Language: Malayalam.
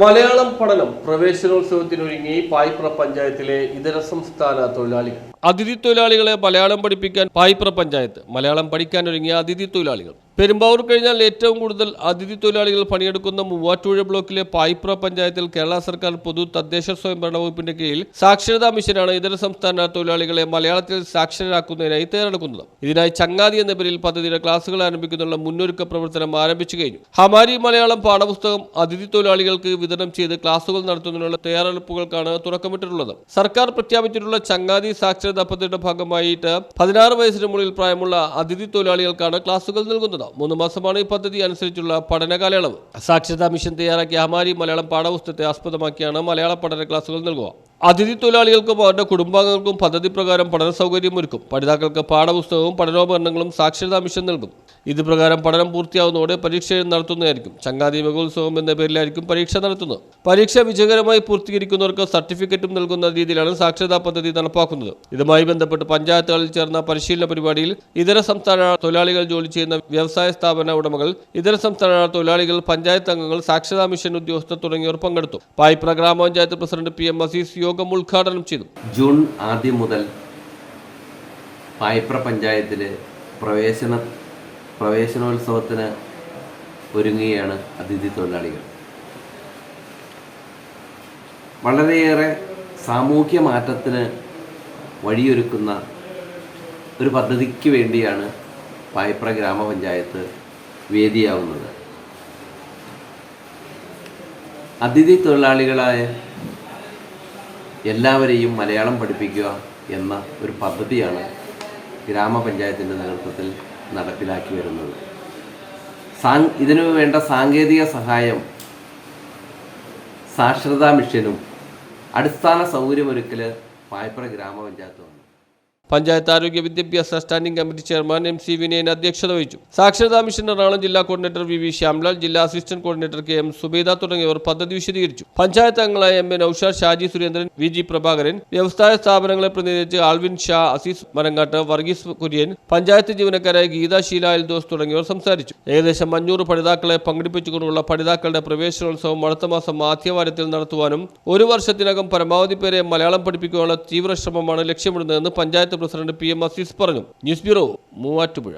Malayalam പഠനം പ്രവേശനോത്സവത്തിനൊരുങ്ങി പായ്പ്ര പഞ്ചായത്തിലെ ഇതര സംസ്ഥാന തൊഴിലാളികൾ. അതിഥി തൊഴിലാളികളെ മലയാളം പഠിപ്പിക്കാൻ പായ്പ്ര പഞ്ചായത്ത് മലയാളം പഠിക്കാനൊരുങ്ങിയ അതിഥി തൊഴിലാളികൾ. പെരുമ്പാവൂർ കഴിഞ്ഞാൽ ഏറ്റവും കൂടുതൽ അതിഥി തൊഴിലാളികൾ പണിയെടുക്കുന്ന മൂവാറ്റുപുഴ ബ്ലോക്കിലെ പായിപ്ര പഞ്ചായത്തിൽ കേരള സർക്കാർ പൊതു തദ്ദേശ സ്വയംഭരണ വകുപ്പിന്റെ കീഴിൽ സാക്ഷരതാ മിഷനാണ് ഇതര സംസ്ഥാന തൊഴിലാളികളെ മലയാളത്തിൽ സാക്ഷരരാക്കുന്നതിനായി തയ്യാറെടുക്കുന്നത്. ഇതിനായി ചങ്ങാതി എന്ന പേരിൽ പദ്ധതിയുടെ ക്ലാസുകൾ ആരംഭിക്കുന്നതിനുള്ള മുന്നൊരുക്ക പ്രവർത്തനം ആരംഭിച്ചു കഴിഞ്ഞു. ഹമാരി മലയാളം പാഠപുസ്തകം അതിഥി തൊഴിലാളികൾക്ക് വിതരണം ചെയ്ത് ക്ലാസുകൾ നടത്തുന്നതിനുള്ള തയ്യാറെടുപ്പുകൾക്കാണ് തുടക്കമിട്ടിട്ടുള്ളത്. സർക്കാർ പ്രഖ്യാപിച്ചിട്ടുള്ള ചങ്ങാതി സാക്ഷരതാ പദ്ധതിയുടെ ഭാഗമായിട്ട് പതിനാറ് വയസ്സിന് മുകളിൽ പ്രായമുള്ള അതിഥി തൊഴിലാളികൾക്കാണ് ക്ലാസുകൾ നൽകുന്നത്. മൂന്ന് മാസമാണ് ഈ പദ്ധതി അനുസരിച്ചുള്ള പഠന കാലയളവ്. സാക്ഷരതാ മിഷൻ തയ്യാറാക്കിയ ഹമാരി മലയാളം പാഠപുസ്തകത്തെ ആസ്പദമാക്കിയാണ് മലയാള പഠന ക്ലാസുകൾ നൽകുക. അതിഥി തൊഴിലാളികൾക്കും അവരുടെ കുടുംബാംഗങ്ങൾക്കും പദ്ധതി പ്രകാരം പഠന സൗകര്യം ഒരുക്കും പഠിതാക്കൾക്ക് പാഠപുസ്തകവും പഠനോപകരണങ്ങളും സാക്ഷരതാ മിഷൻ നൽകും. ഇത് പ്രകാരം പഠനം പൂർത്തിയാവുന്നതോടെ പരീക്ഷ നടത്തുന്നതായിരിക്കും. ചങ്ങാതി മഹോത്സവം എന്ന പേരിലായിരിക്കും പരീക്ഷ നടത്തുന്നത്. പരീക്ഷ വിജയകരമായി പൂർത്തീകരിക്കുന്നവർക്ക് സർട്ടിഫിക്കറ്റും നൽകുന്ന രീതിയിലാണ് സാക്ഷരതാ പദ്ധതി നടപ്പാക്കുന്നത്. ഇതുമായി ബന്ധപ്പെട്ട് പഞ്ചായത്തുകളിൽ ചേർന്ന പരിശീലന പരിപാടിയിൽ ഇതര സംസ്ഥാന തൊഴിലാളികൾ ജോലി ചെയ്യുന്ന വ്യവസായ സ്ഥാപന ഉടമകൾ ഇതര സംസ്ഥാന തൊഴിലാളികൾ പഞ്ചായത്ത് അംഗങ്ങൾ സാക്ഷരതാ മിഷൻ ഉദ്യോഗസ്ഥർ തുടങ്ങിയവർ പങ്കെടുത്തു. പായ്പ്ര ഗ്രാമപഞ്ചായത്ത് പ്രസിഡന്റ് പി എം അസീസ് യോഗം ഉദ്ഘാടനം ചെയ്തു. ജൂൺ ആദ്യം മുതൽ പായ്പ്ര പഞ്ചായത്തിലെ പ്രവേശന പ്രവേശനോത്സവത്തിന് ഒരുങ്ങുകയാണ് അതിഥി തൊഴിലാളികൾ. വളരെയേറെ സാമൂഹ്യ മാറ്റത്തിന് വഴിയൊരുക്കുന്ന ഒരു പദ്ധതിക്ക് വേണ്ടിയാണ് പായപ്ര ഗ്രാമപഞ്ചായത്ത് വേദിയാവുന്നത്. അതിഥി തൊഴിലാളികളായ എല്ലാവരെയും മലയാളം പഠിപ്പിക്കുക എന്ന ഒരു പദ്ധതിയാണ് ഗ്രാമപഞ്ചായത്തിന്റെ നേതൃത്വത്തിൽ നടപ്പിലാക്കി വരുന്നത്. സാ ഇതിനു വേണ്ട സാങ്കേതിക സഹായം സാക്ഷരതാ മിഷനും അടിസ്ഥാന സൗകര്യമൊരുക്കൽ പായപ്പുറ ഗ്രാമപഞ്ചായത്തുമാണ്. പഞ്ചായത്ത് ആരോഗ്യ വിദ്യാഭ്യാസ standing committee chairman M C Vinayan അധ്യക്ഷത വഹിച്ചു. സാക്ഷരതാ മിഷൻ എറണാകുളം ജില്ലാ കോർഡിനേറ്റർ വി വി ശ്യാംലാൽ ജില്ലാ assistant coordinator K M Subeda തുടങ്ങിയവർ പദ്ധതി വിശദീകരിച്ചു. പഞ്ചായത്ത് അംഗങ്ങളായ M A Naushad Shaji Surendran V G Prabhakaran വ്യവസായ സ്ഥാപനങ്ങളെ പ്രതിനിധിച്ച് ആൽവിൻ ഷാ അസീസ് മരങ്ങാട്ട് വർഗീസ് കുര്യൻ പഞ്ചായത്ത് ജീവനക്കാരായ ഗീത ഷീല എൽദോസ് തുടങ്ങിയവർ സംസാരിച്ചു. ഏകദേശം അഞ്ഞൂറ് പഠിതാക്കളെ പങ്കെടുപ്പിച്ചുകൊണ്ടുള്ള പഠിതാക്കളുടെ പ്രവേശനോത്സവം അടുത്ത മാസം ആദ്യവാരത്തിൽ നടത്തുവാനും ഒരു വർഷത്തിനകം പരമാവധി പേരെ മലയാളം പഠിപ്പിക്കുവാനുള്ള തീവ്രശ്രമമാണ് ലക്ഷ്യമിടുന്നതെന്ന് ലക്ഷ്യമിടുന്നതെന്ന് panchayat president P M Azeez പറഞ്ഞു. News bureau Muvattupuzha.